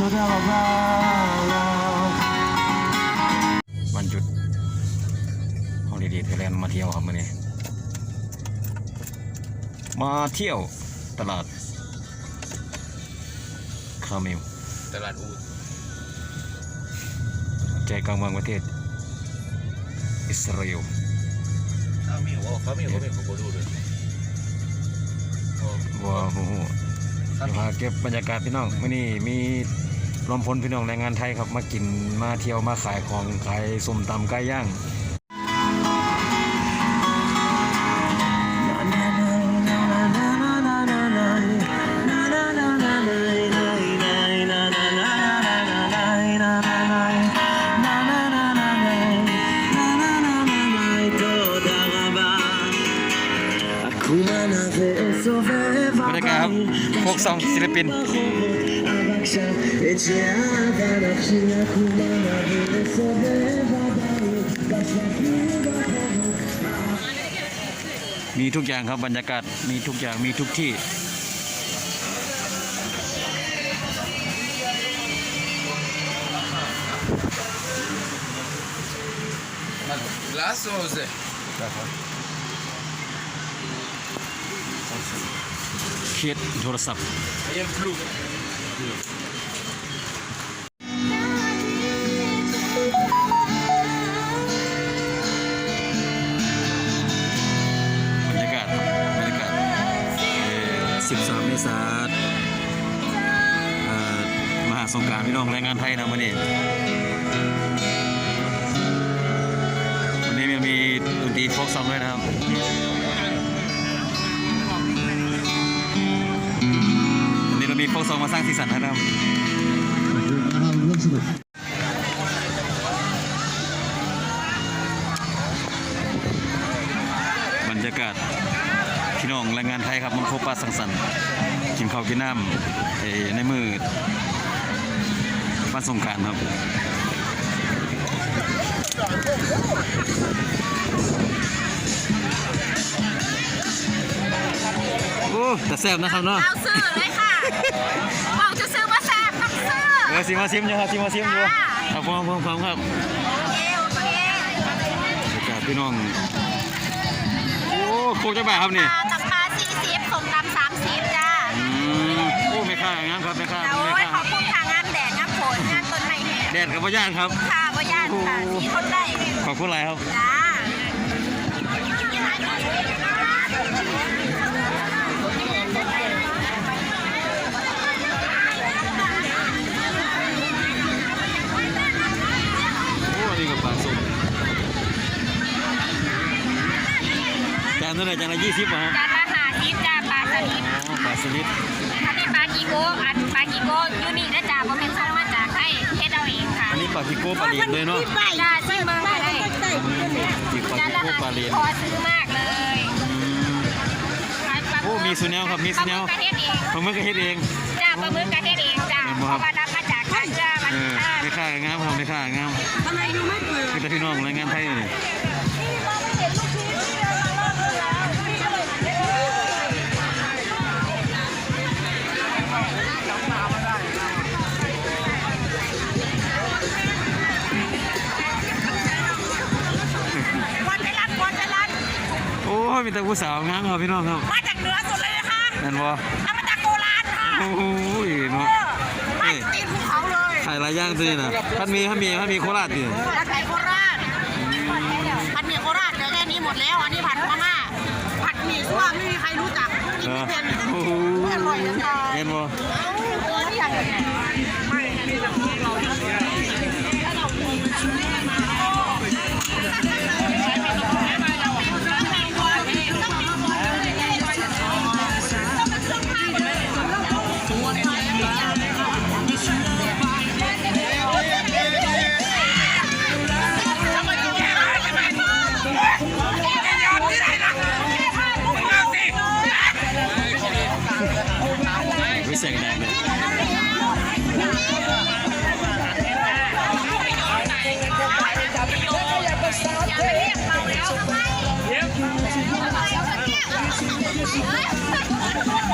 วันหยุดฮอลิเดย์ไทยแลนด์มาเที่ยวครับมื่อนี้ มาเที่ยวตลาดคาเมลตลาดอูดใจกลางเมืองประเทศ อิสราเอลคาเมลว่าคาเมลคาเมลเขาดูด้วยว้าวพาเก็บบรรยากาศพี่น้องไม่นี่มี รวมพลพี่น้องแรงงานไทยครับมากินมาเที่ยวมาขายของขายส้มตำไก่ย่างบรรยากาศครับพวกซองศิลปิน มีทุกอย่างครับบรรยากาศมีทุกอย่างมีทุกที่ลาโซเซเคสโทรศัพท์เอ็มฟลู บรรยากาศบรรยากาศ13เมษายนมหาสงกรารพี่น้องแรงงานไทยนะวันนี้วันนี้ยังมีดนตรีโฟกซองด้วยนะครับ กซองมาสร้างสีสันให้นะครับบรรยากาศพี่น้องแรงงานไทยครับมันพบปะสังสรรค์กินข้าวกินน้ำในมือวันสงการครับโอ้แต่แซ่บนะครับเนาะเอาซื้อเลยค่ะ บอกจะซื้อมาแซ่บต้องซื้อเออสิมาซิมอยู่ครับสิมาซิมอยู่จ้าครับพร้อมพร้อมพร้อมครับโอเคโอเคบรรยากาศพี่น้อง โอ้โคกจะแบบครับนี่ปลาตับปลาสี่สิบส่งตำสามสิบจ้าอืมโอ้ไม่ค่างามครับไม่ค่าแล้วไม่ขค่าอบคุณทางงานแดดงานฝนงานต้นไม้แห้งแดดกับพ่ย่านครับ ค่ะว่าย่านค่ะสีทนได้ขอบคุณหลายครับ จ้า เท่าไหร่จานละยี่สิบเหรอครับจานละห้าสิบจ้าปลาสลิดอ๋อปลาสลิดอันนี้ปลากีโก้อันปลากีโก้ยูนี่นะจ้าเพราะเป็นสั่งมาจากให้เฮ็ดเอาเองค่ะอันนี้ปลาพิโก้ปลาเลียนเลยเนาะจ้าชิมเบอร์มาได้อีกปลาจานพิละโก้ห้าปลาสิเลีบยนพอซื้อมากเลยโอ้มีสุแนวครับมีสุแนวปลาหมึกกระเทศเองผมไม่เคยเฮ็ดเอง จ้าปลาหมึกกระเทศเองจ้าเห็นเพบ่ครับ ราะว่ารับมาจากท่าเรือมันเอออ่าไม่ค่างามครับไม่ค่างามทำไมดูไม่เปิดคือแต่พี่น้องแรงงานไทยนี่วัน โอ้ยมีแต่ผู้สาวงามครับพี่น้องครับมาจากเหนือสุดเลยนะคะนั่นบ่เอามาจากโคราชค่ะโอ้ยเนาะมานี่ตีนภูเขาเลยขายหลายอย่างตัวนี้นะพันมีพันมีพันมีโคราชดิ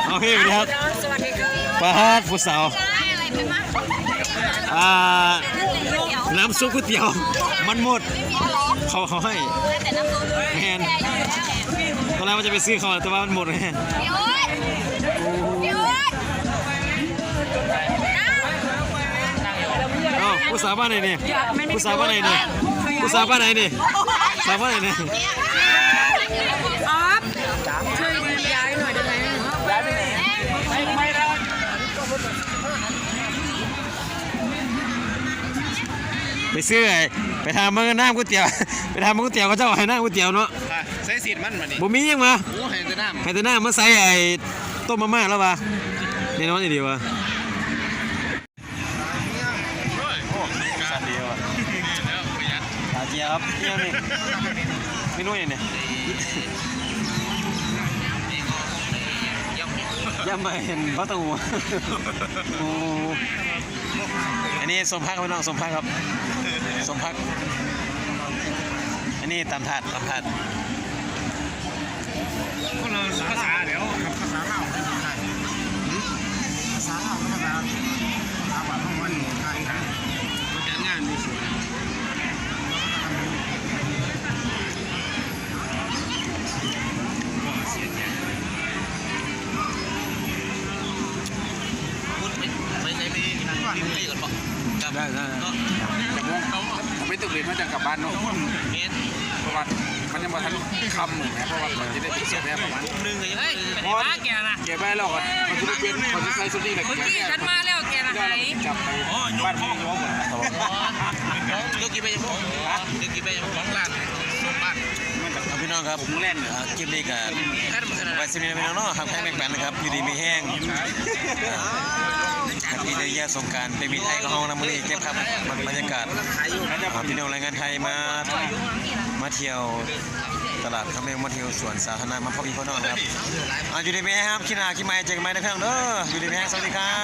เอาพี่สวัสดีครับสวัสดีค่ะปลาฮาดผู้สาวได้อะไรอ่าน้ำซุปก๋วยเตี๋ยว มันหมด เขาเขาให้แมนตอนแรกว่าจะไปซื้อเขาแต่ว่ามันหมดไงพี่โอ๊ตพี่โอ๊ตเอ้าผู้สาวบ้านไหนนี่ผู้สาวบ้านไหนนี่ผู้สาวบ้านไหนนี่สาวบ้านไหนนี่อ ไปซื้อไอ้ไปทำมันน้ำก๋วยเตี๋ยว ไปทำมันก๋วยเตี๋ยวก็เจ้าให้น้ำก๋วยเตี๋ยวเนาะใส่สีดมันมานี่บ่มียังมาโอ้ให้แต่น้ำให้แต่น้ำมาใส่ไอ้ต้มมาม่าแล้ววะนี่น้องนี่ดีวะสัตว์เดียวอะตาเจียครับนี่ยังนี่ไม่นุ่ยเนี่ยยังไม่เห็นพระตูโอ้อันนี้สมพักครับพี่น้องสมพักครับ สมพัก อันนี้ตำถาดตำถาดคนละภาษาเดี๋ยวภาษาเล่าภาษาไทยภาษาเล่าภาษาภาษาบ้านของมันไทยมันจัดงานมีสวนได้ได้ผมไม่ ตึกเลยมาจากกลับบ้านเนาะเพราะว่ามันยังมาทันคำเหมือนเพราะว่ามันจะได้ติดเสียแม่ประมาณนึงเลยเฮ้ยไม่ได้มาแกนะแกไปแล้วอะมันจะเป็นมันจะใส่ชุดนี้แหละแกฉันมาแล้วแกนะไหนจับไปบ้านพี่น้องหมดเดี๋ยวกี่ไปยังพงเดี๋ยวกี่ไปยังของร้านส่งบ้านเอาพี่น้องครับผมเล่นคลิปนี้กันแค่มันขนาดไปสิมีพี่น้องเนาะครับแห้งแบ่งปันนะครับอยู่ดีมีแห้งพี่เดียสงการไปมีไทยก็ห้องน้ำมันนี่เก็บครับบรรยากาศพี่น้องแรงงานไทยมามาเที่ยวตลาดคำเมงมาเที่ยวสวนสาธารณะมาพ่อพี่พ่อน้องครับอ่าอยู่ดีมีแห้งครับขี้หนาขี้ไม้เจอกันไหมนะพี่น้องเด้ออยู่ดีมีแห้งสวัสดีครั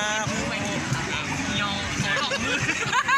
บ